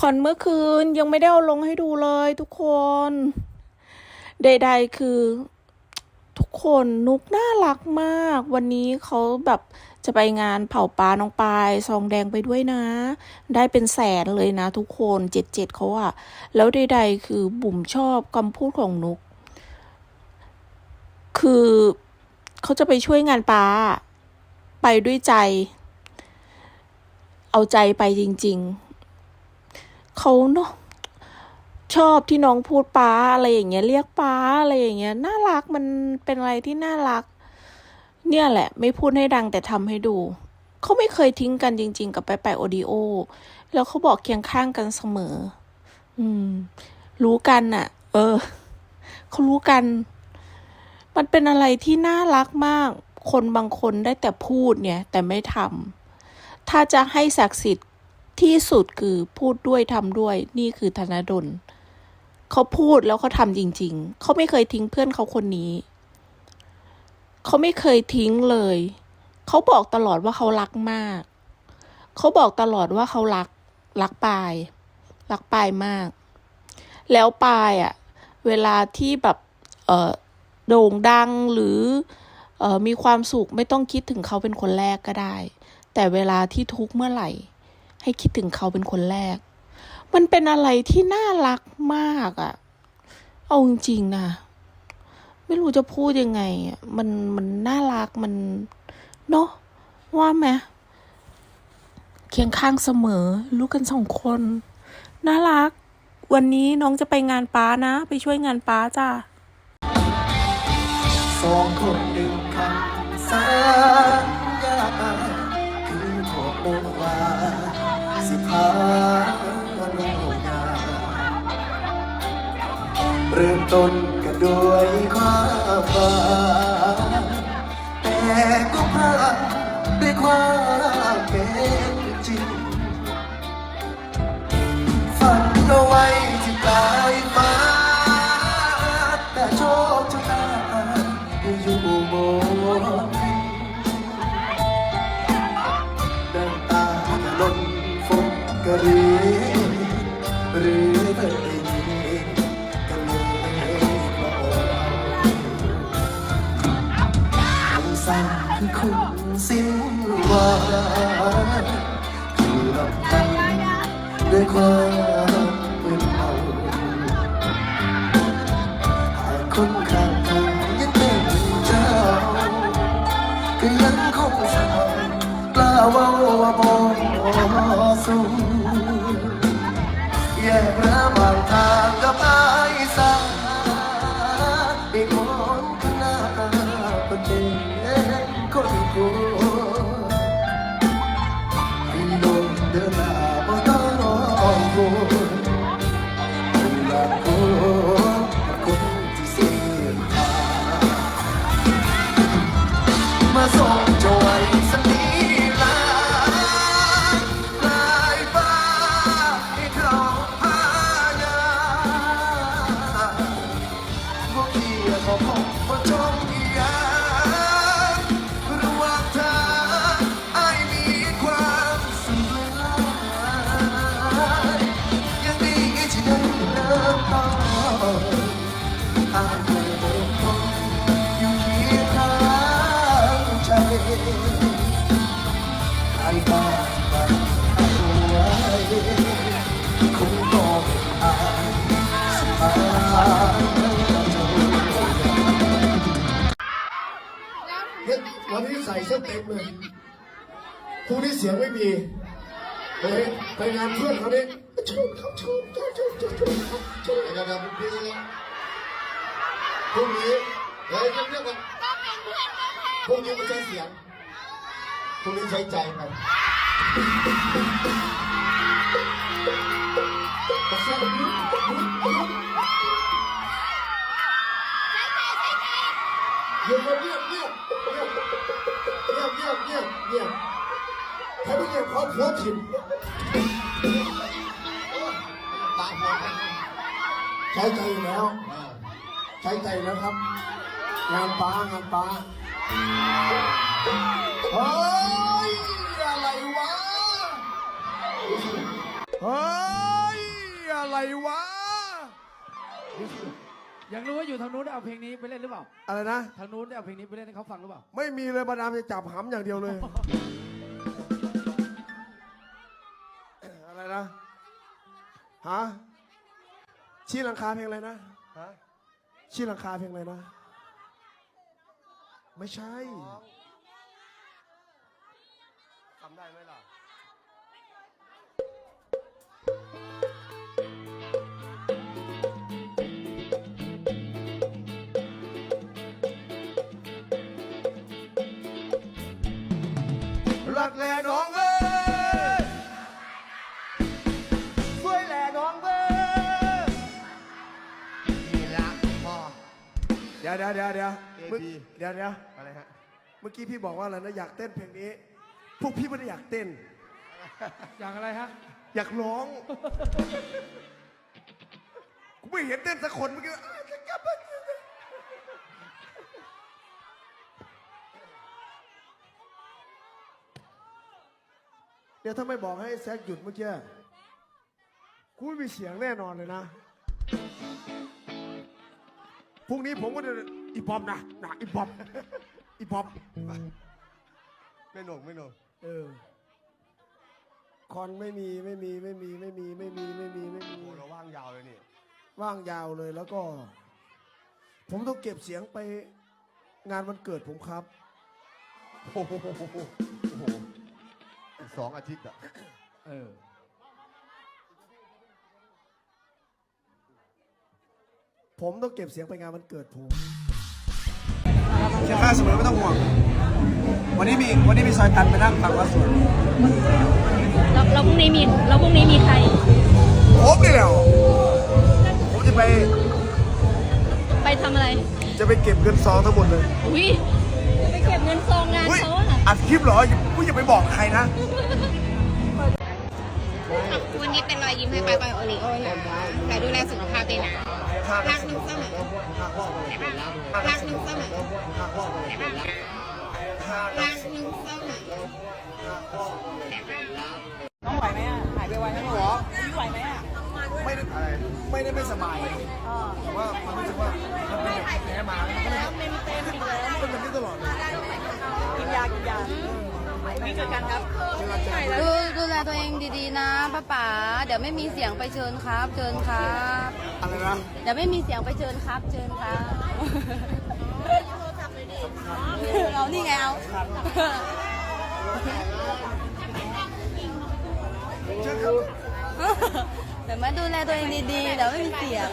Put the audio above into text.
คอนเมื่อคืนยังไม่ได้เอาลงให้ดูเลยทุกคน ใด ๆ คือ ทุกคนนุกน่ารักมาก วันนี้เขาแบบจะไปงานเผาปลาน้องปลายซองแดงไปด้วยนะ ได้เป็นแสนเลยนะ ทุกคนเจ็ดเจ็ดเขาอะแล้วใด ๆ คือบุ๋มชอบคำพูดของนุก คือเขาจะไปช่วยงานปลาไปด้วยใจ เอาใจไปจริง ๆ เขาเนาะชอบที่น้องพูดป้าอะไรอย่างเงี้ยเรียกป้าอะไรอย่างเงี้ยน่ารักมันเป็นอะไรที่น่ารัก เนี่ยแหละ ไม่พูดให้ดังแต่ทำให้ดู เขาไม่เคยทิ้งกันจริง ๆ กับไปไปโอดีโอ แล้วเขาบอกเคียงข้างกันเสมอ อืม รู้กันน่ะ เออเขารู้กัน มันเป็นอะไรที่น่ารักมาก คนบางคนได้แต่พูดเนี่ย แต่ไม่ทำถ้าจะให้ศักดิ์สิทธิ์ ที่สุดคือพูดด้วยทำด้วย นี่คือธนดลเขาพูดแล้วเขาทำจริง ๆ เขาไม่เคยทิ้งเพื่อนเขาคนนี้ เขาไม่เคยทิ้งเลย เขาบอกตลอดว่าเขารักมาก เขาบอกตลอดว่าเขารัก รักปาย รักปายมาก แล้วปายอะเวลาที่แบบ เออโด่งดังหรือเออมีความสุขไม่ต้องคิดถึงเขาเป็นคนแรกก็ได้ แต่เวลาที่ทุกข์เมื่อไหร่ ให้คิดถึงเขาเป็นคนแรก มันเป็นอะไรที่น่ารักมากอะ่ะ เอาจริงๆนะไม่รู้จะพูดยังไงอะมันมันน่ารักมันเนาะว่าไหมเคียงข้างเสมอรู้กันสองคน น่ารัก วันนี้น้องจะไปงานป้านะ ไปช่วยงานป้าจ้าสองคนหนึ่งคำสา เริ่มต้นกันด้วยความฝันแต่ก็พลาดด้วยความ สั่งคือคุณสิ้นวังคือลำพังด้วยความมึนเมาหากคนข้างทางยังเป็นเจ้าก็ยังคงสายกล้าว่าว่าบ่สู้ ama วันนี้ใส่เสื้อเต็มเลยพรุ่งนี้เสียงไม่มีเฮ้ยไปงานเพื่อนเขาดิชมเขาชมชมชมชมชมชมเดี๋ยวเดี๋ยวพรุ่งนี้พรุ่งนี้เฮ้ยเรียกว่าพรุ่งนี้ไม่ใช่เสียงพรุ่งนี้ใช้ใจไปเเงียบเขาหัวถิ่มตามมาใช้ใจอยู่แล้ว ใช้ใจอยู่แล้วครับ งานป้างานป้าเฮ้ย อะไรวะ เฮ้ยวะ อยากรู้ว่าอยู่ทางนู้นได้เอาเพลงนี้ไปเล่นหรือเปล่า อะไรนะ ทางนู้นได้เอาเพลงนี้ไปเล่นให้เขาฟังหรือเปล่า ไม่มีเลยมาดามจะจับหำอย่างเดียวเลย ฮะชี้หลังคาเพลงอะไรนะฮะชี้หลังคาเพลงอะไรนะ ไม่ใช่ทำได้ไหมล่ะรักแลน้ ดี๋ยวเดี๋ยวเดี๋ยวเดี๋ยว AB เมื่อเดี๋ยวเดี๋ยวอะไรฮะเมื่อกี้พี่บอกว่าอะไรนะอยากเต้นเพลงนี้ พวกพี่ไม่ได้อยากเต้น อย่างอะไรฮะ อยากร้องกูไม่เห็นเต้นสักคนเมื่อกี้อ้าวจะกลับบ้านเดี๋ยวถ้าไม่บอกให้แซกหยุดเมื่อกี้กูไม่มีเสียงแน่นอนเลยนะ พรุ่งนี้ผมก็จะอีบอมนะนะอีบอมอีบอมไม่หนุ่มไม่หนุ่มเออคอนไม่มีไม่มีไม่มีไม่มีไม่มีไม่มีไม่มี โอ้เราว่างยาวเลยนี่ ว่างยาวเลยแล้วก็ ผมต้องเก็บเสียงไปงานวันเกิดผมครับโอ้โหโอ้โหอีกสองอาทิตย์อะเออ ผมต้องเก็บเสียงไปงานวันเกิดผมเชียร์ข้าเสมอไม่ต้องห่วง วันนี้มีวันนี้มีซอยตันไปนั่งฟังว่าสวนแล้วแล้วพรุ่งนี้มีแล้วพรุ่งนี้มีใคร ผมนี่แหละผมจะไปไปทำอะไร จะไปเก็บเงินซองทั้งหมดเลยอุ้ยจะไปเก็บเงินซองงานอุ้ยเขาอะอัดคลิปเหรออย่ากูอย่าไปบอกใครนะ วันนี้เป็นรอยยิ้มให้ปายปายโอริโอนะแต่ดูแลสุขภาพด้วยนะ รักนุ่งเสมอรักนุ่งเสมอรักนุ่งเสมอน้องไหวไหมอะหายไปไวไหมหรอพี่ไหวไหมอะไม่ได้ไม่ได้ไม่สบายแต่ว่ามันรู้สึกว่ามันเป็นแบบแผลมามันก็เลยเป็นเต็มอีกแล้วเป็นแบบนี้ตลอดเลยดูดูแลตัวเองดีๆนะป้าป๋าเดี๋ยวไม่มีเสียงไปเชิญครับ เชิญครับ อะไรนะเดี๋ยวไม่มีเสียงไปเชิญครับ เชิญครับเรานี่ไงเอาเดี๋ยวมาดูแลตัวเองดีๆเดี๋ยวไม่มีเสียง